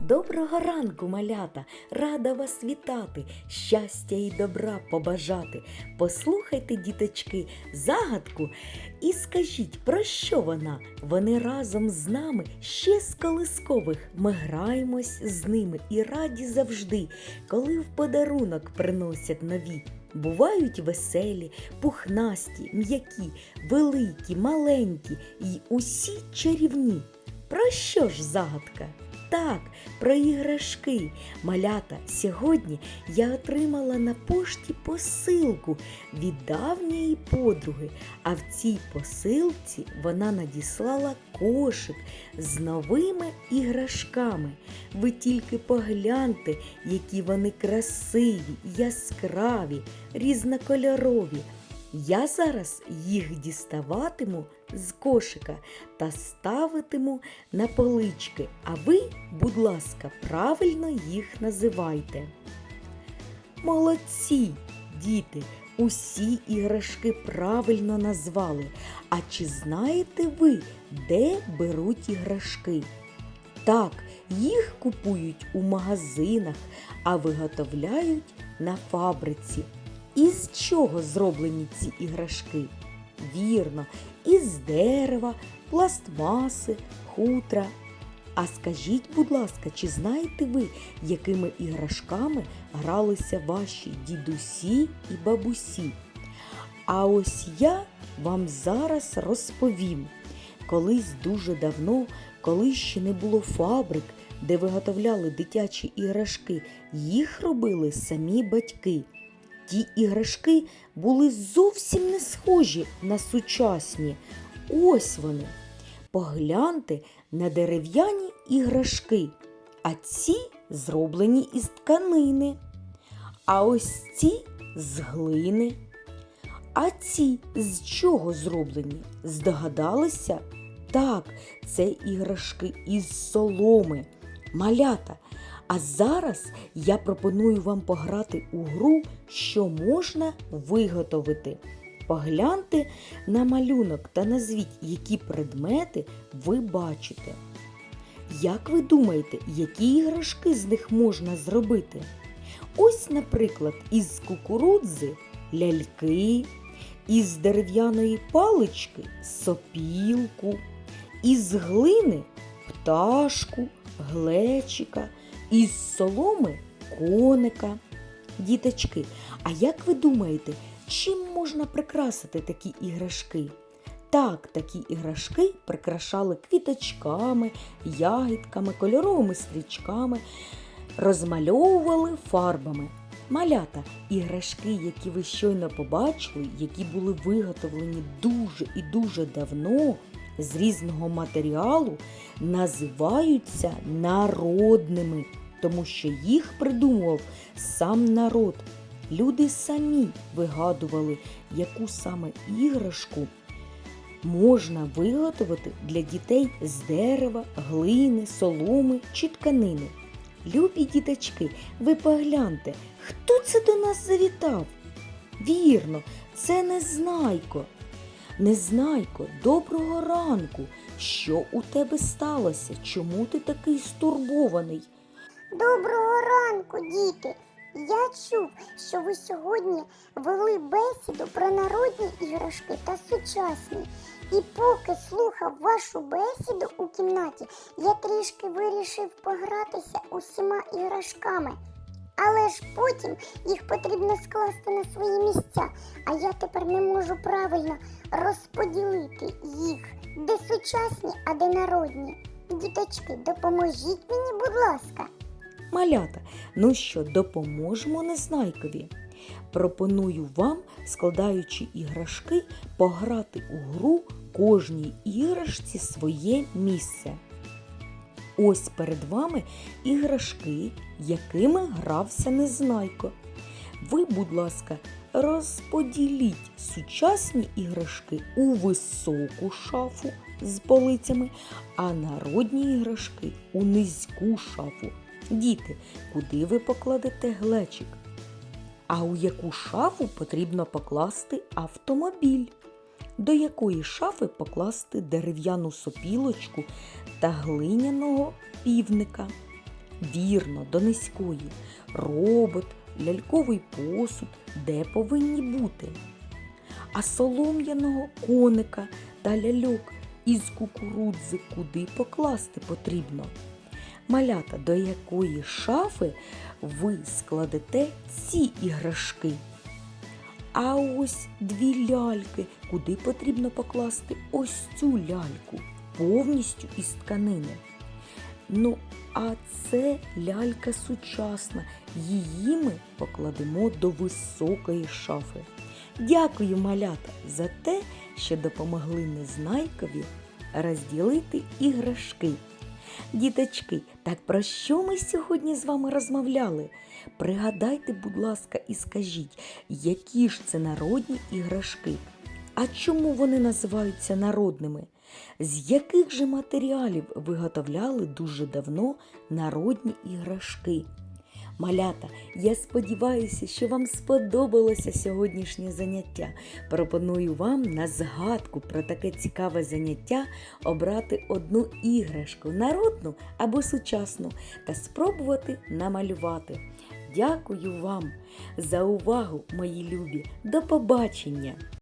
Доброго ранку, малята! Рада вас вітати, щастя і добра побажати. Послухайте, діточки, загадку і скажіть, про що вона? Вони разом з нами ще з колискових. Ми граємось з ними і раді завжди, коли в подарунок приносять нові. Бувають веселі, пухнасті, м'які, великі, маленькі і усі чарівні. Про що ж загадка? Так, про іграшки. Малята, сьогодні я отримала на пошті посилку від давньої подруги, а в цій посилці вона надіслала кошик з новими іграшками. Ви тільки погляньте, які вони красиві, яскраві, різнокольорові. Я зараз їх діставатиму з кошика та ставитиму на полички, а ви, будь ласка, правильно їх називайте. Молодці, діти, усі іграшки правильно назвали. А чи знаєте ви, де беруть іграшки? Так, їх купують у магазинах, а виготовляють на фабриці. Із чого зроблені ці іграшки? Вірно, із дерева, пластмаси, хутра. А скажіть, будь ласка, чи знаєте ви, якими іграшками гралися ваші дідусі і бабусі? А ось я вам зараз розповім. Колись дуже давно, коли ще не було фабрик, де виготовляли дитячі іграшки, їх робили самі батьки. Ті іграшки були зовсім не схожі на сучасні. Ось вони. Погляньте на дерев'яні іграшки, а ці зроблені із тканини. А ось ці з глини. А ці з чого зроблені? Здогадалися? Так, це іграшки із соломи, малята. А зараз я пропоную вам пограти у гру, що можна виготовити. Погляньте на малюнок та назвіть, які предмети ви бачите. Як ви думаєте, які іграшки з них можна зробити? Ось, наприклад, із кукурудзи ляльки, із дерев'яної палички сопілку, із глини пташку, глечика, із соломи коника. Діточки, а як ви думаєте, чим можна прикрасити такі іграшки? Так, такі іграшки прикрашали квіточками, ягідками, кольоровими стрічками, розмальовували фарбами. Малята, іграшки, які ви щойно побачили, які були виготовлені дуже і дуже давно з різного матеріалу, називаються народними, тому що їх придумував сам народ. Люди самі вигадували, яку саме іграшку можна виготовити для дітей з дерева, глини, соломи чи тканини. Любі діточки, ви погляньте, хто це до нас завітав? Вірно, це Незнайко. Незнайко, доброго ранку. Що у тебе сталося? Чому ти такий стурбований? Доброго ранку, діти! Я чув, що ви сьогодні вели бесіду про народні іграшки та сучасні. І поки слухав вашу бесіду у кімнаті, я трішки вирішив погратися усіма іграшками. Але ж потім їх потрібно скласти на свої місця, а я тепер не можу правильно розподілити їх, де сучасні, а де народні. Діточки, допоможіть мені, будь ласка. Малята, ну що, допоможемо Незнайкові? Пропоную вам, складаючи іграшки, пограти у гру кожній іграшці своє місце. Ось перед вами іграшки, якими грався Незнайко. Ви, будь ласка, розподіліть сучасні іграшки у високу шафу з полицями, а народні іграшки у низьку шафу. Діти, куди ви покладете глечик? А у яку шафу потрібно покласти автомобіль? До якої шафи покласти дерев'яну сопілочку та глиняного півника? Вірно, до низької. Робот, ляльковий посуд, де повинні бути. А солом'яного коника та ляльок із кукурудзи куди покласти потрібно. Малята, до якої шафи ви складете ці іграшки? А ось дві ляльки, куди потрібно покласти ось цю ляльку, повністю із тканини. Ну, а це лялька сучасна. Її ми покладемо до високої шафи. Дякую, малята, за те, що допомогли незнайкові розділити іграшки. Діточки, так про що ми сьогодні з вами розмовляли? Пригадайте, будь ласка, і скажіть, які ж це народні іграшки? А чому вони називаються народними? З яких же матеріалів виготовляли дуже давно народні іграшки? Малята, я сподіваюся, що вам сподобалося сьогоднішнє заняття. Пропоную вам на згадку про таке цікаве заняття обрати одну іграшку народну або сучасну та спробувати намалювати. Дякую вам за увагу, мої любі. До побачення!